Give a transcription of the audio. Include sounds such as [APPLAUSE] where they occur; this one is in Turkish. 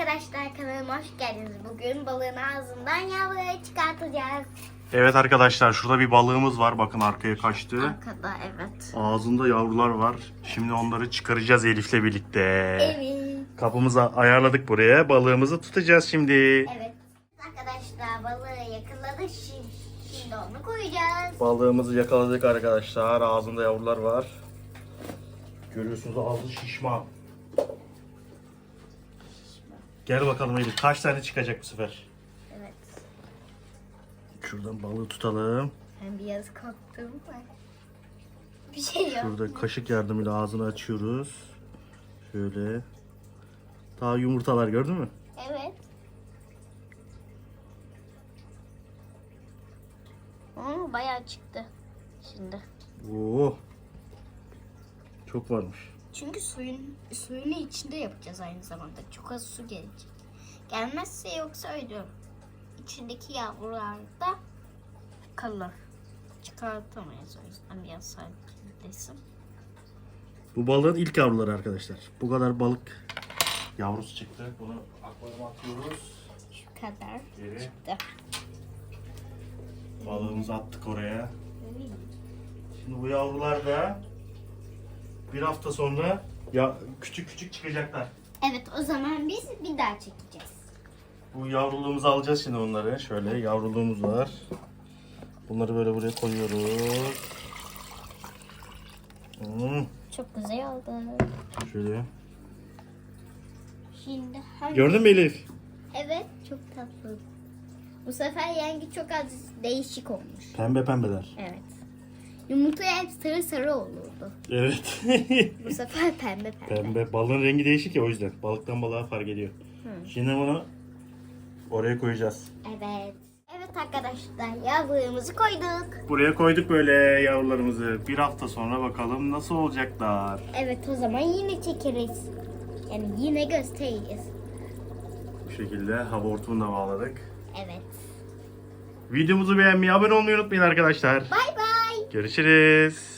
arkadaşlar kanalıma hoş geldiniz. Bugün balığın ağzından yavruyu çıkartacağız. Evet arkadaşlar şurada bir balığımız var. Bakın arkaya kaçtı. Arkada evet. Ağzında yavrular var. Şimdi onları çıkaracağız Elif'le birlikte. Evet. Kapımızı ayarladık buraya. Balığımızı tutacağız şimdi. Evet. Arkadaşlar balığı yakaladık. Şimdi, şimdi onu koyacağız. Balığımızı yakaladık arkadaşlar. Ağzında yavrular var. Görüyorsunuz ağzı şişman. Gel bakalım Elif. Kaç tane çıkacak bu sefer? Evet. Şuradan balığı tutalım. Ben biraz korktum. Bir şey yok. Şurada kaşık yardımıyla ağzını açıyoruz. Şöyle. Daha yumurtalar gördün mü? Evet. Oo, bayağı çıktı şimdi. Oo. Çok varmış. Çünkü suyun suyunu içinde yapacağız aynı zamanda. Çok az su gelecek. Gelmezse yoksa öyle. İçindeki yavrular da kalır. Çıkartamayız o yüzden biraz sakinlesin. Bu balığın ilk yavruları arkadaşlar. Bu kadar balık yavrusu çıktı. Bunu akvaryuma atıyoruz. Şu kadar Geri. çıktı. Balığımızı attık oraya. Şimdi bu yavrular da bir hafta sonra ya küçük küçük çıkacaklar. Evet o zaman biz bir daha çekeceğiz. Bu yavruluğumuzu alacağız şimdi onları. Şöyle yavruluğumuz var. Bunları böyle buraya koyuyoruz. Hmm, Çok güzel oldu. şöyle. Şimdi hangi... Gördün mü Elif? Evet çok tatlı. Bu sefer yengi çok az değişik olmuş. Pembe pembeler. Evet. Yumurtaya hep sarı sarı olurdu. Evet. [LAUGHS] Bu sefer pembe pembe. Pembe. Balığın rengi değişik ya o yüzden. Balıktan balığa fark ediyor. Şimdi bunu oraya koyacağız. Evet. Evet arkadaşlar yavrumuzu koyduk. Buraya koyduk böyle yavrularımızı. Bir hafta sonra bakalım nasıl olacaklar. Evet o zaman yine çekeriz. Yani yine gösteririz. Bu şekilde hava hortumunu da bağladık. Evet. Videomuzu beğenmeyi, abone olmayı unutmayın arkadaşlar. Bay bay. Görüşürüz.